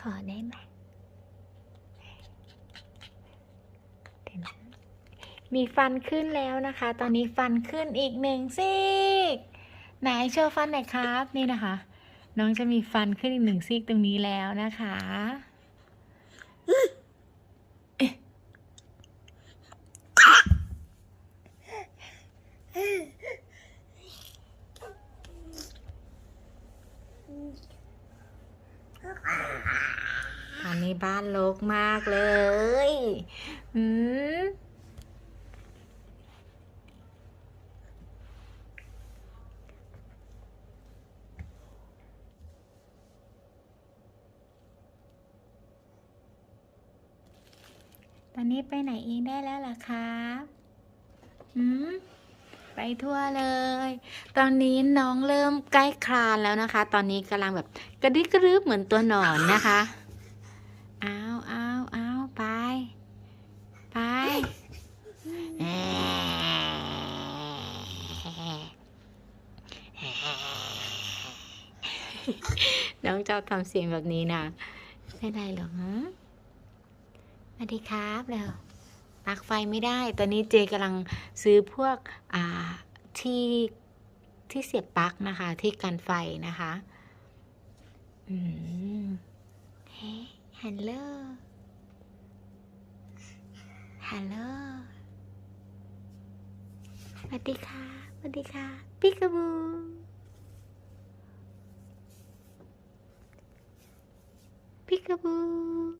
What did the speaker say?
ขอได้ไหมมีฟันขึ้นแล้วนะคะ ตอนนี้ฟันขึ้นอีกหนึ่งซี่ไหนโชว์ฟันหน่อยครับ นี่นะคะ น้องจะมีฟันขึ้นอีกหนึ่งซี่ตรงนี้แล้วนะคะ Ah! บ้านรกมากเลย อืมตอนนี้ไปไหนเองได้แล้วล่ะครับอืมไปทั่วเลย ตอนนี้น้องเริ่มใกล้คลานแล้วนะคะ ตอนนี้กำลังแบบกระดิกกระรึบเหมือนตัวหนอนนะคะอ้าวอ้าวอ้าวไป ไปแน้องเจ้าทำเสียงแบบนี้นะไม่ได้หรอกฮะสวัสดีครับแล้วปลั๊กไฟไม่ได้ ตอนนี้เจกำลังซื้อพวกอ่าที่ที่เสียบปลั๊กนะคะ ที่กันไฟนะคะ อืมเฮ้ฮัลโหลฮัลโหล สวัสดีค่ะสวัสดีค่ะปิกาบูปิกาบู